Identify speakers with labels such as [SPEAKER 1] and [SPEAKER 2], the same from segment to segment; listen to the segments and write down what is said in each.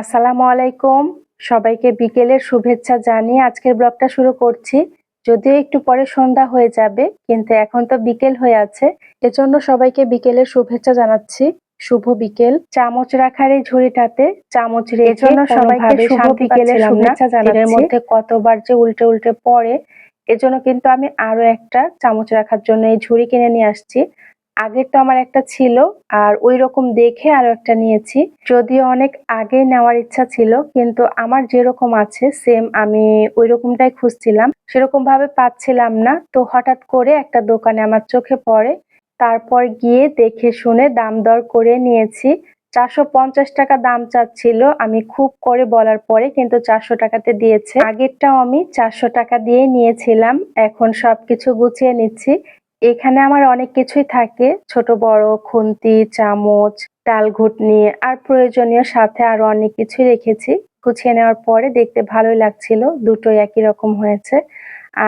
[SPEAKER 1] আসসালামু আলাইকুম। সবাইকে বিকেলের শুভেচ্ছা জানিয়ে আজকের ব্লগটা শুরু করছি। যদিও একটু পরে সন্ধ্যা হয়ে যাবে কিন্তু এখন তো বিকেল হয়ে আছে। এজন্য সবাইকে বিকেলের শুভেচ্ছা জানাচ্ছি। শুভ বিকেল। চামচ রাখার এই ঝুড়িটাতে চামচ
[SPEAKER 2] এজন্য সবাইকে শুভ বিকেলের শুভেচ্ছা জানাচ্ছি।
[SPEAKER 1] মধ্যে কতবার যে উল্টে উল্টে পড়ে এজন্য কিন্তু আমি আরও একটা চামচ রাখার জন্য এই ঝুড়ি কিনে নিয়ে আসছি। আগের তো আমার একটা ছিল, আর ওই রকম দেখে আরও একটা নিয়েছি। যদিও অনেক আগে নেওয়ার ইচ্ছা ছিল, কিন্তু আমার যেরকম আছে সেম আমি ওই রকমটাই খুঁজছিলাম। সেরকম ভাবে পাচ্ছিলাম না, তো হঠাৎ করে একটা দোকানে আমার চোখে পড়ে। তারপর গিয়ে দেখে শুনে দাম দর করে নিয়েছি। চারশো পঞ্চাশ টাকা দাম চাচ্ছিল, আমি খুব করে বলার পরে কিন্তু চারশো টাকাতে দিয়েছে। আগেরটাও আমি চারশো টাকা দিয়ে নিয়েছিলাম, এখন সবকিছু গুছিয়ে নিচ্ছি। এখানে আমার অনেক কিছুই থাকে। ছোট, বড়, খুন্তি, চামচ ডাল ঘুটনি আর প্রয়োজনীয় সাথে আরও অনেক কিছুই রেখেছি। গুছিয়ে নেওয়ার পরে দেখতে ভালোই লাগছিল। দুটোই একই রকম হয়েছে।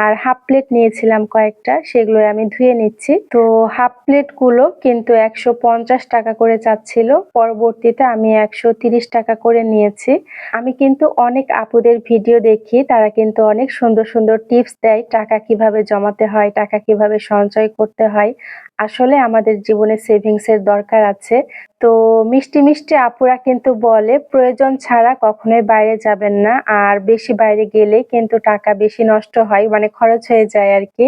[SPEAKER 1] আর হাফ প্লেট নিয়েছিলাম কয়েকটা সেগুলো আমি ধুয়ে নিচ্ছি। তো হাফ প্লেটগুলো কিন্তু একশো পঞ্চাশ টাকা করে চাচ্ছিল, পরবর্তীতে আমি একশো তিরিশ টাকা করে নিয়েছি। আমি কিন্তু অনেক আপুদের ভিডিও দেখি, তারা কিন্তু অনেক সুন্দর সুন্দর টিপস দেয়, টাকা কীভাবে জমাতে হয়, টাকা কীভাবে সঞ্চয় করতে হয়। আসলে আমাদের জীবনে সেভিংস এর দরকার আছে। তো মিষ্টি মিষ্টি আপুরা কিন্তু বলে, প্রয়োজন ছাড়া কখনোই বাইরে যাবেন না। আর বেশি বাইরে গেলেই কিন্তু টাকা বেশি নষ্ট হয় মানে খরচ হয়ে যায় আর কি।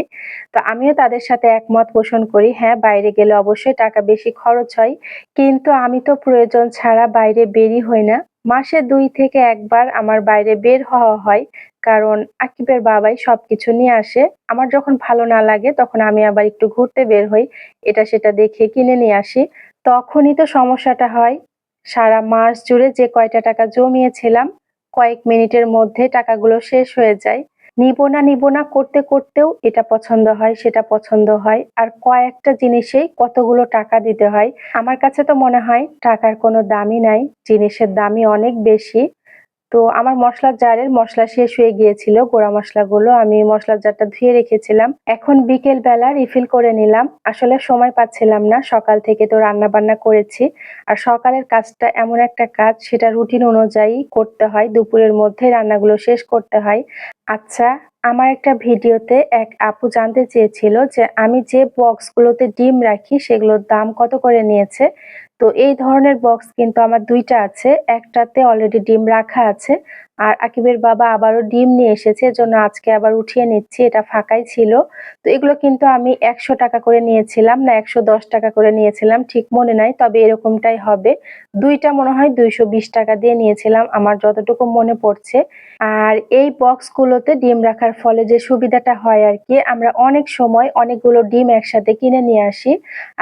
[SPEAKER 1] তো আমিও তাদের সাথে একমত পোষণ করি হ্যাঁ বাইরে গেলে অবশ্যই টাকা বেশি খরচ হয়। কিন্তু আমি তো প্রয়োজন ছাড়া বাইরে বেরি হই না। মাসে দুই থেকে একবার আমার বাইরে বের হওয়া হয়। কারণ আকিবের বাবাই সবকিছু নিয়ে আসে। আমার যখন ভালো না লাগে, তখন আমি আবার একটু ঘুরতে বের হই, এটা সেটা দেখে কিনে নিয়ে আসি। তখনই তো সমস্যাটা হয়, সারা মাস জুড়ে যে কয়টা টাকা জমিয়েছিলাম, কয়েক মিনিটের মধ্যে টাকাগুলো শেষ হয়ে যায়। নিব না নিব না করতে করতেও এটা পছন্দ হয়, সেটা পছন্দ হয়, আর কয়েকটা জিনিসেই কতগুলো টাকা দিতে হয়। আমার কাছে তো মনে হয় টাকার কোনো দামই নাই, জিনিসের দামই অনেক বেশি। তো আমার মশলার জারের মশলা শেষ হয়ে গিয়েছিল, গোড়া মশলাগুলো। আমি মশলার জারটা ধুয়ে রেখেছিলাম। এখন বিকেল বেলা রিফিল করে নিলাম। আসলে সময় পাচ্ছিলাম না। সকাল থেকে তো রান্না বান্না করেছি। আর সকালের কাজটা এমন একটা কাজ, সেটা রুটিন অনুযায়ী করতে হয়। দুপুরের মধ্যে রান্নাগুলো শেষ করতে হয়। আচ্ছা আমার একটা ভিডিওতে এক আপু জানতে চেয়েছিল যে আমি যে বক্সগুলোতে ডিম রাখি সেগুলোর দাম কত করে নিয়েছে। তো এই ধরনের বক্স কিন্তু আমার দুইটা আছে, একটাতে অলরেডি ডিম রাখা আছে আর আকিবের বাবা আবারও ডিম নিয়ে এসেছে জন্য আজকে আবার উঠিয়ে নিচ্ছি, এটা ফাঁকাই ছিল। তো এগুলো কিন্তু আমি একশো টাকা করে নিয়েছিলাম না, একশো দশ টাকা করে নিয়েছিলাম, ঠিক মনে নাই, তবে এরকমটাই হবে। দুইটা মনে হয় দুইশো বিশ টাকা দিয়ে নিয়েছিলাম, আমার যতটুকু মনে পড়ছে। আর এই বক্সগুলোতে ডিম রাখার ফলে যে সুবিধাটা হয় আর কি, আমরা অনেক সময় অনেকগুলো ডিম একসাথে কিনে নিয়ে আসি।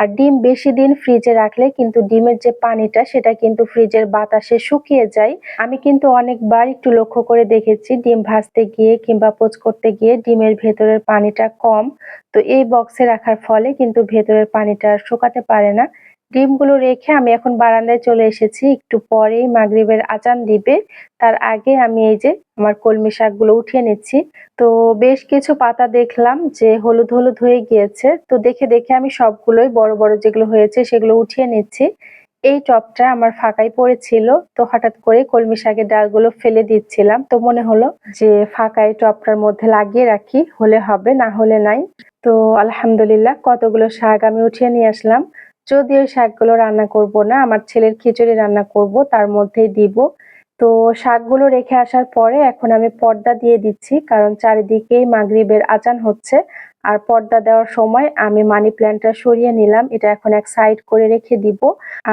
[SPEAKER 1] আর ডিম বেশি দিন ফ্রিজে রাখলে কিন্তু ডিমের যে পানিটা, সেটা কিন্তু ফ্রিজের বাতাসে শুকিয়ে যায়। আমি কিন্তু অনেকবার একটু লক্ষ্য করে দেখেছি, ডিম ভাজতে গিয়ে কিংবা পোচ করতে গিয়ে ডিমের ভেতরের পানিটা কম। তো এই বক্সে রাখার ফলে কিন্তু ভেতরের পানিটা শুকাতে পারে না। ডিমগুলো রেখে আমি এখন বারান্দায় চলে এসেছি। একটু পরেই মাগরিবের আজান দিবে। তার আগে আমি এই যে আমার কলমি শাকগুলো উঠিয়ে নিচ্ছি। তো বেশ কিছু পাতা দেখলাম যে হলুদ হলুদ হয়ে গিয়েছে। তো দেখে দেখে আমি সবগুলোই বড় বড় যেগুলো হয়েছে সেগুলো উঠিয়ে নিচ্ছি। এই টপটা আমার ফাঁকাই পড়েছিল, তো হঠাৎ করে কলমি শাকের ডালগুলো ফেলে দিচ্ছিলাম। তো মনে হলো যে ফাঁকাই টপটার মধ্যে লাগিয়ে রাখি, হলে হবে, না হলে নাই। তো আলহামদুলিল্লাহ কতগুলো শাক আমি উঠিয়ে নিয়ে আসলাম। যদি ওই শাকগুলো রান্না করব না, আমার ছেলের খিচুড়ি রান্না করব, তার মধ্যেই দিব। তো শাকগুলো রেখে আসার পরে এখন আমি পর্দা দিয়ে দিচ্ছি, কারণ চারিদিকেই মাগরিবের আচান হচ্ছে। আর পর্দা দেওয়ার সময় আমি মানি প্ল্যান্টটা সরিয়ে নিলাম, এটা এখন এক সাইড করে রেখে দিব।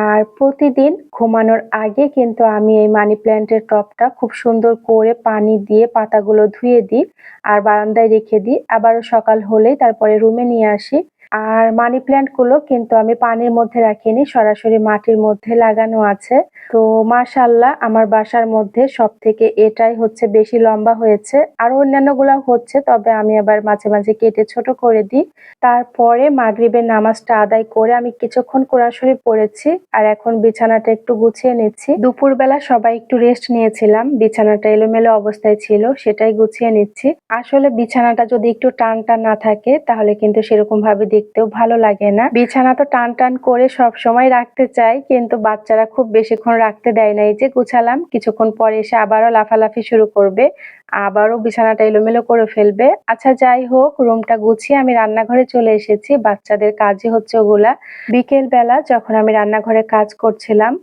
[SPEAKER 1] আর প্রতিদিন ঘুমানোর আগে কিন্তু আমি এই মানি প্ল্যান্টের টপটা খুব সুন্দর করে পানি দিয়ে পাতাগুলো ধুয়ে দিই, আর বারান্দায় রেখে দিই। আবারও সকাল হলেই তারপরে রুমে নিয়ে আসি। আর মানি প্ল্যান্টগুলো কিন্তু আমি পানির মধ্যে রাখিনি, সরাসরি মাটির মধ্যে লাগানো আছে। তো মাশাল্লাহ আমার বাসার মধ্যে সব থেকে এটাই হচ্ছে বেশি লম্বা হয়েছে। আর অন্যান্যগুলা হচ্ছে, তবে আমি আবার মাঝে মাঝে কেটে ছোট করে দিই। তারপরে মাগরিবের নামাজটা আদায় করে আমি কিছুক্ষণ কোরআন শরীফ পড়েছি, আর এখন বিছানাটা একটু গুছিয়ে নিচ্ছি। দুপুরবেলা সবাই একটু রেস্ট নিয়েছিলাম, বিছানাটা এলোমেলো অবস্থায় ছিল, সেটাই গুছিয়ে নিচ্ছি। আসলে বিছানাটা যদি একটু টান টান না থাকে, তাহলে কিন্তু সেরকম ভাবে দেখতেও ভালো লাগে না। বিছানা তো টান টান করে সব সময় রাখতে চাই, কিন্তু বাচ্চারা খুব বেশিক্ষণ রাখতে দেয় না। এই যে গুছালাম, কিছুক্ষণ পরে এসে আবারও লাফালাফি শুরু করবে, আবারও বিছানাটা এলোমেলো করে ফেলবে। আচ্ছা যাই হোক, রুমটা গুছিয়ে আমি রান্নাঘরে চলে এসেছি। বাচ্চাদের কাজই হচ্ছে ওগুলা। বিকেল বেলা যখন আমি রান্নাঘরে কাজ করছিলাম,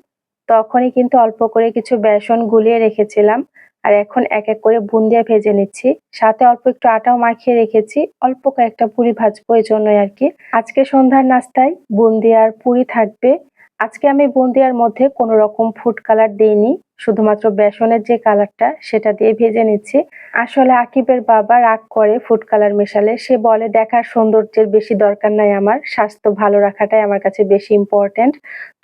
[SPEAKER 1] তখনই কিন্তু অল্প করে কিছু বেসন গুলিয়ে রেখেছিলাম। আর এখন এক এক করে বুন্দিয়া ভেজে নিচ্ছি। সাথে অল্প একটু আটাও মাখিয়ে রেখেছি। অল্প কয়েকটা পুরি ভাজবো এই জন্যই আর কি। আজকে সন্ধ্যার নাস্তায় বুন্দিয়ার পুরি থাকবে। আজকে আমি বুন্দিয়ার মধ্যে কোনো রকম ফুড কালার দিইনি। শুধুমাত্র বেসনের যে কালারটা সেটা দিয়ে ভেজে নিচ্ছি। আসলে আকিবের বাবা রাগ করে ফুড কালার মেশালে। সে বলে, দেখার সৌন্দর্যের বেশি দরকার নাই আমার। স্বাস্থ্য ভালো রাখাটাই আমার কাছে বেশি ইম্পর্টেন্ট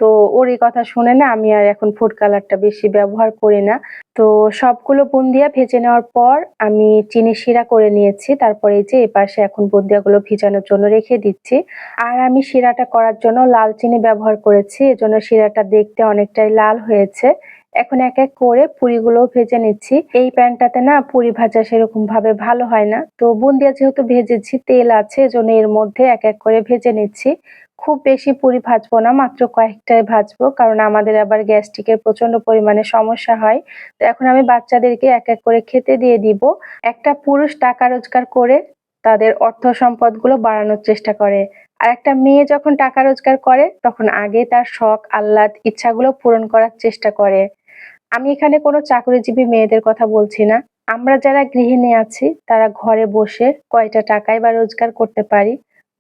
[SPEAKER 1] তো ওর এই কথা শুনে না আমি আর এখন ফুড কালারটা বেশি ব্যবহার করি না। তো সবগুলো বুন্দিয়া ভেজে নেওয়ার পর আমি চিনি শিরা করে নিয়েছি। তারপরে এই যে এ পাশে এখন বুন্দিয়াগুলো ভিজানোর জন্য রেখে দিচ্ছি। আর আমি শিরাটা করার জন্য লাল চিনি ব্যবহার করেছি। এজন্য শিরাটা দেখতে অনেকটাই লাল হয়েছে। এখন এক এক করে পুরিগুলো ভেজে নিচ্ছি। এই প্যানটাতে না পুরি ভাজা সেরকম ভাবে ভালো হয় না। তো বুন্দিয়া যেহেতু ভেজেছি, তেল আছে, এজন্য এর মধ্যে এক এক করে ভেজে নিচ্ছি। খুব বেশি পুরি ভাজবো না, মাত্র কয়েকটাই ভাজবো, কারণ আমাদের আবার গ্যাস্ট্রিকের প্রচণ্ড পরিমাণে সমস্যা হয়। তো এখন আমি বাচ্চাদেরকে এক এক করে খেতে দিয়ে দিব। একটা পুরুষ টাকা রোজগার করে তাদের অর্থ সম্পদগুলো বাড়ানোর চেষ্টা করে। আর একটা মেয়ে যখন টাকা রোজগার করে, তখন আগে তার শখ, আহ্লাদ, ইচ্ছাগুলো পূরণ করার চেষ্টা করে। আমি এখানে কোনো চাকরিজীবী মেয়েদের কথা বলছি না। আমরা যারা গৃহিণী আছি, তারা ঘরে বসে কয়টা টাকাই বা রোজগার করতে পারি।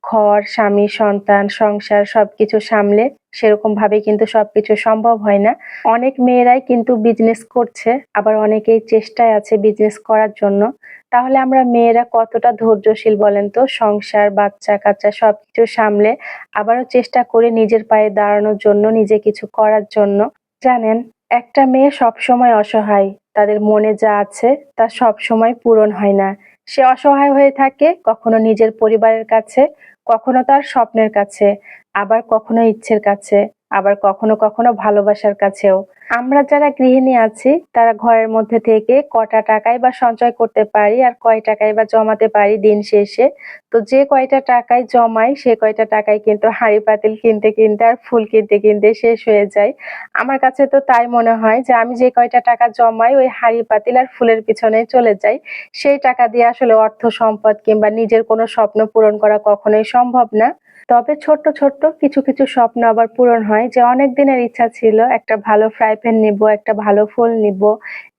[SPEAKER 1] ঘর, স্বামী, সন্তান, সংসার সবকিছু সামলে সেরকম ভাবে কিন্তু সবকিছু সম্ভব হয় না। অনেক মেয়েরাই কিন্তু বিজনেস করছে, আবার অনেকেই চেষ্টায় আছে বিজনেস করার জন্য। তাহলে আমরা মেয়েরা কতটা ধৈর্যশীল বলেন তো? সংসার, বাচ্চা কাচ্চা সবকিছু সামলে আবারও চেষ্টা করে নিজের পায়ে দাঁড়ানোর জন্য, নিজে কিছু করার জন্য। জানেন একটা মেয়ে সবসময় অসহায়। তাদের মনে যা আছে তা সবসময় পূরণ হয় না। সে অসহায় হয়ে থাকে কখনো নিজের পরিবারের কাছে, কখনো তার স্বপ্নের কাছে, আবার কখনো ইচ্ছের কাছে। আবার কখনো কখনো ভালোবাসার কাছেও। আমরা যারা গৃহিণী আছি, তারা ঘরের মধ্যে থেকে কটা টাকায় বা সঞ্চয় করতে পারি আর কয় টাকায় বা জমাতে পারি দিন শেষে। তো যে কয়টা টাকায় জমাই, সে কয়টা টাকায় কিন্তু হাঁড়ি পাতিল কিনতে কিনতে আর ফুল কিনতে কিনতে শেষ হয়ে যায়। আমার কাছে তো তাই মনে হয় যে আমি যে কয়টা টাকা জমাই, ওই হাঁড়ি পাতিল আর ফুলের পিছনে চলে যাই। সেই টাকা দিয়ে আসলে অর্থ সম্পদ কিংবা নিজের কোনো স্বপ্ন পূরণ করা কখনোই সম্ভব না। তবে ছোট্ট ছোট্ট কিছু কিছু স্বপ্ন আবার পূরণ হয় যে অনেক দিনের ইচ্ছা ছিল একটা ভালো ফ্রাই প্যান নিব, একটা ভালো ফুল নিব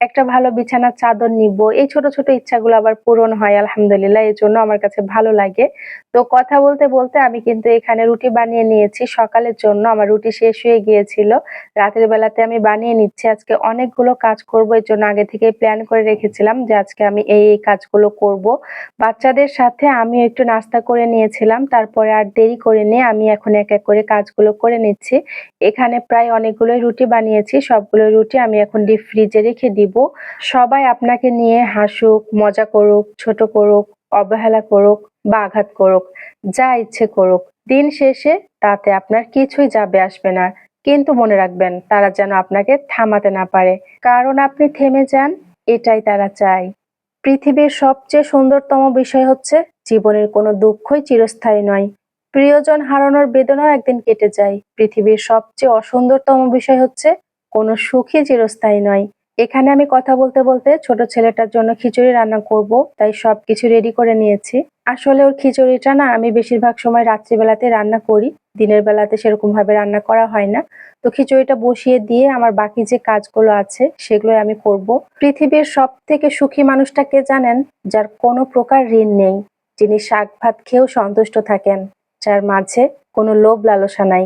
[SPEAKER 1] একটা ভালো বিছানার চাদর নিব। এই ছোট ছোট ইচ্ছাগুলো আবার পূরণ হয়, আলহামদুলিল্লাহ। এই জন্য আমার কাছে ভালো লাগে। তো কথা বলতে বলতে আমি কিন্তু এখানে রুটি বানিয়ে নিয়েছি। সকালের জন্য আমার রুটি শেষ হয়ে গিয়েছিল। রাতের বেলাতে আমি বানিয়ে নিচ্ছি। আজকে অনেকগুলো কাজ করব। এর জন্য আগে থেকে প্ল্যান করে রেখেছিলাম যে আজকে আমি এই এই কাজগুলো করব। বাচ্চাদের সাথে আমি একটু নাস্তা করে নিয়েছিলাম। তারপরে আর দেরি করে নিয়ে আমি এখন এক এক করে কাজগুলো করে নিচ্ছি। এখানে প্রায় অনেকগুলো রুটি বানিয়েছি। সবগুলো রুটি আমি এখন ডিপ ফ্রিজে রেখে দিব। সবাই আপনাকে নিয়ে হাসুক, মজা করুক, ছোট করুক, অবহেলা করুক বা আঘাত করুক, যা ইচ্ছে করুক। দিন শেষে তাতে আপনার কিছুই যাবে আসবে না। কিন্তু মনে রাখবেন, তারা যেন আপনাকে থামাতে না পারে। কারণ আপনি থেমে যান, এটাই তারা চায়। পৃথিবীর সবচেয়ে সুন্দরতম বিষয় হচ্ছে, জীবনের কোনো দুঃখই চিরস্থায়ী নয়। প্রিয়জন হারানোর বেদনাও একদিন কেটে যায়। পৃথিবীর সবচেয়ে অসুন্দরতম বিষয় হচ্ছে, কোনো সুখী চিরস্থায়ী নয়। এখানে আমি কথা বলতে বলতে ছোট ছেলেটার জন্য খিচুড়ি রান্না করব, তাই সবকিছু রেডি করে নিয়েছি। আসলে ওর খিচুড়িটা না আমি বেশিরভাগ সময় রাত্রিবেলাতে রান্না করি, দিনের বেলাতে সেরকম ভাবে রান্না করা হয় না। তো খিচুড়িটা বসিয়ে দিয়ে আমার বাকি যে কাজগুলো আছে সেগুলো আমি করব। পৃথিবীর সব থেকে সুখী মানুষটা কে জানেন? যার কোনো প্রকার ঋণ নেই, যিনি শাক ভাত খেয়েও সন্তুষ্ট থাকেন, যার মাঝে কোনো লোভ লালসা নাই,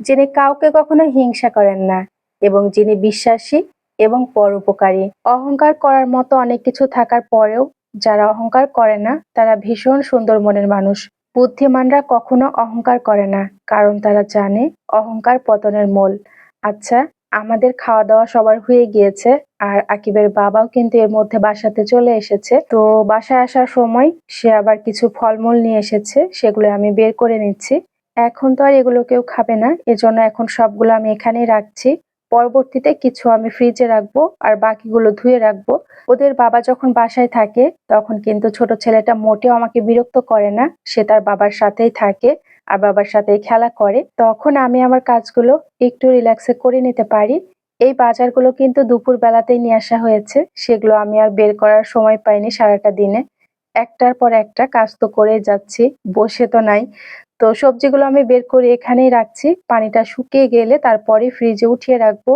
[SPEAKER 1] যিনি কাউকে কখনো হিংসা করেন না, এবং যিনি বিশ্বাসী এবং পরোপকারী অহংকার করার মতো অনেক কিছু থাকার পরেও যারা অহংকার করে না, তারা ভীষণ সুন্দর মনের মানুষ। বুদ্ধিমানরা কখনো অহংকার করে না, কারণ তারা জানে অহংকার পতনের মূল। আচ্ছা আমাদের খাওয়া দাওয়া সবার হয়ে গিয়েছে, আর আকিবের বাবাও কিন্তু এর মধ্যে বাসাতে চলে এসেছে। তো বাসায় আসার সময় সে আবার কিছু ফলমূল নিয়ে এসেছে, সেগুলো আমি বের করে নিচ্ছি। এখন তো আর এগুলো কেউ খাবে না, এজন্য এখন সবগুলো আমি এখানেই রাখছি। পরবর্তীতে কিছু আমি ফ্রিজে রাখব আর বাকিগুলো ধুয়ে রাখব। ওদের বাবা যখন বাসায় থাকে, তখন কিন্তু ছোট ছেলেটা মোটেও আমাকে বিরক্ত করে না। সে তার বাবার সাথেই থাকে আর বাবার সাথে খেলা করে। তখন আমি আমার কাজগুলো একটু রিল্যাক্সে করে নিতে পারি। এই বাজারগুলো কিন্তু দুপুর বেলাতেই নিয়ে আসা হয়েছে। সেগুলো আমি আর বের করার সময় পাইনি সারাটা দিনে। একটার পর একটা কাজ তো করে যাচ্ছি, বসে তো নাই। তো সবজিগুলো আমি বের করে এখানেই রাখছি। পানিটা শুকিয়ে গেলে তারপরে ফ্রিজে উঠিয়ে রাখব।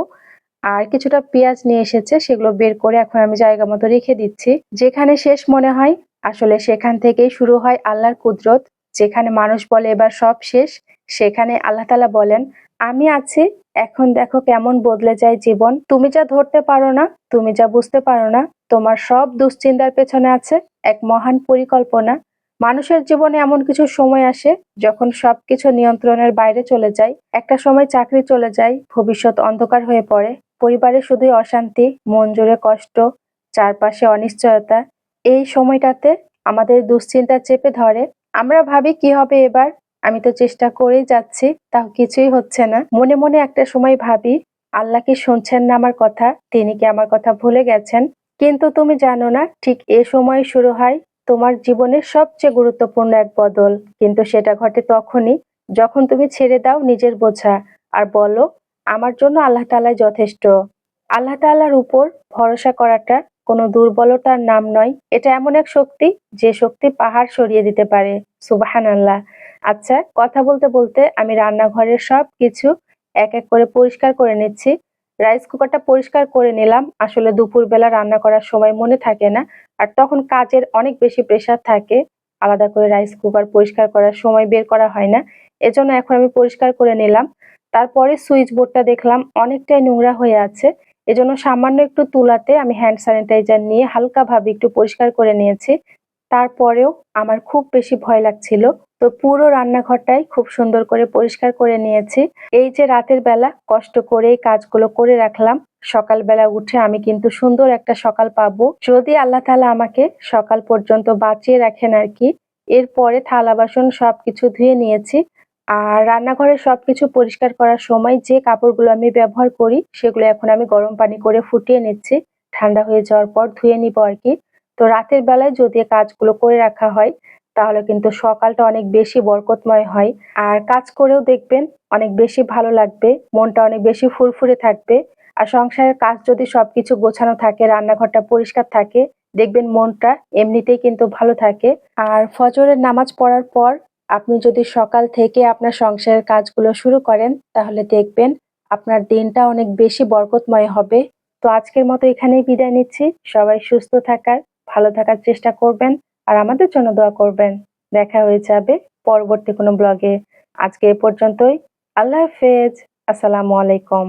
[SPEAKER 1] আর কিছুটা পেঁয়াজ নিয়ে এসেছে, সেগুলো বের করে এখন আমি জায়গা মতো রেখে দিচ্ছি। যেখানে শেষ মনে হয়, আসলে সেখান থেকেই শুরু হয় আল্লাহর কুদরত। যেখানে মানুষ বলে এবার সব শেষ, সেখানে আল্লাহ তালা বলেন, আমি আছি, এখন দেখো কেমন বদলে যায় জীবন। তুমি যা ধরতে পারো না, তুমি যা বুঝতে পারো না, তোমার সব দুশ্চিন্তার পেছনে আছে। এক মহান পরিকল্পনা মানুষের জীবনে এমন কিছু সময় আসে যখন সবকিছু নিয়ন্ত্রণের বাইরে চলে যায়। একটা সময় চাকরি চলে যায়, ভবিষ্যৎ অন্ধকার হয়ে পড়ে। পরিবারে শুধুই অশান্তি, মন জুড়ে কষ্ট, চারপাশে অনিশ্চয়তা। এই সময়টাতে আমাদের দুশ্চিন্তা চেপে ধরে। আমরা ভাবি, কি হবে এবার? আমি তো চেষ্টা করেই যাচ্ছি, তাও কিছুই হচ্ছে না। মনে মনে একটা সময় ভাবি, আল্লাহ কি শুনছেন না আমার কথা? তিনি কি আমার কথা ভুলে গেছেন? কিন্তু তুমি জানো না, ঠিক এ সময় শুরু হয় তোমার জীবনের সবচেয়ে গুরুত্বপূর্ণ এক বদল। কিন্তু সেটা ঘটে তখনই যখন তুমি ছেড়ে দাও নিজের বোঝা আর বলো, আমার জন্য আল্লাহ তালাই যথেষ্ট। আল্লাহ তাল্লার উপর ভরসা করাটা কোনো দুর্বলতার নাম নয়। এটা এমন এক শক্তি যে শক্তি পাহাড় সরিয়ে দিতে পারে। সুবাহান আল্লাহ আচ্ছা কথা বলতে বলতে আমি রান্নাঘরের সব কিছু এক এক করে পরিষ্কার করে নিচ্ছি। রাইস কুকারটা পরিষ্কার করে নিলাম। আসলে দুপুরবেলা রান্না করার সময় মনে থাকে না, আর তখন কাজের অনেক বেশি প্রেশার থাকে। আলাদা করে রাইস কুকার পরিষ্কার করার সময় বের করা হয় না। এজন্য এখন আমি পরিষ্কার করে নিলাম। তারপরে সুইচ বোর্ডটা দেখলাম অনেকটাই নোংরা হয়ে আছে। এজন্য সামান্য একটু তুলাতে আমি হ্যান্ড স্যানিটাইজার নিয়ে হালকাভাবে একটু পরিষ্কার করে নিয়েছি। তারপরেও আমার খুব বেশি ভয় লাগছিল তো পুরো রান্নাঘরটাই খুব সুন্দর করে পরিষ্কার করে নিয়েছি। এই যে রাতের বেলা কষ্ট করে কাজগুলো করে রাখলাম, সকালবেলা উঠে আমি কিন্তু সুন্দর একটা সকাল পাবো। যদি আল্লাহ তালা আমাকে সকাল পর্যন্ত বাঁচিয়ে রাখেন আর কি এরপরে থালা বাসন সবকিছু ধুয়ে নিয়েছি। আর রান্নাঘরের সবকিছু পরিষ্কার করার সময় যে কাপড়গুলো আমি ব্যবহার করি, সেগুলো এখন আমি গরম পানি করে ফুটিয়ে নিচ্ছি। ঠান্ডা হয়ে যাওয়ার পর ধুয়ে নিব আর কি তো রাতের বেলায় যদি কাজগুলো করে রাখা হয় তাহলে কিন্তু সকালটা অনেক বেশি বরকতময় হয়। আর কাজ করেও দেখবেন অনেক বেশি ভালো লাগবে, মনটা অনেক বেশি ফুরফুরে থাকবে। আর সংসারের কাজ যদি সবকিছু গোছানো থাকে, রান্নাঘরটা পরিষ্কার থাকে, দেখবেন মনটা এমনিতেই কিন্তু ভালো থাকে। আর ফজরের নামাজ পড়ার পর আপনি যদি সকাল থেকে আপনার সংসারের কাজগুলো শুরু করেন, তাহলে দেখবেন আপনার দিনটা অনেক বেশি বরকতময় হবে। তো আজকের মতো এখানেই বিদায় নিচ্ছি। সবাই সুস্থ থাকার, ভালো থাকার চেষ্টা করবেন। আর আমাদের জন্য দোয়া করবেন। দেখা হয়ে যাবে পরবর্তী কোনো ব্লগে আজকে এ পর্যন্তই। আল্লাহ হাফেজ। আসসালামু আলাইকুম।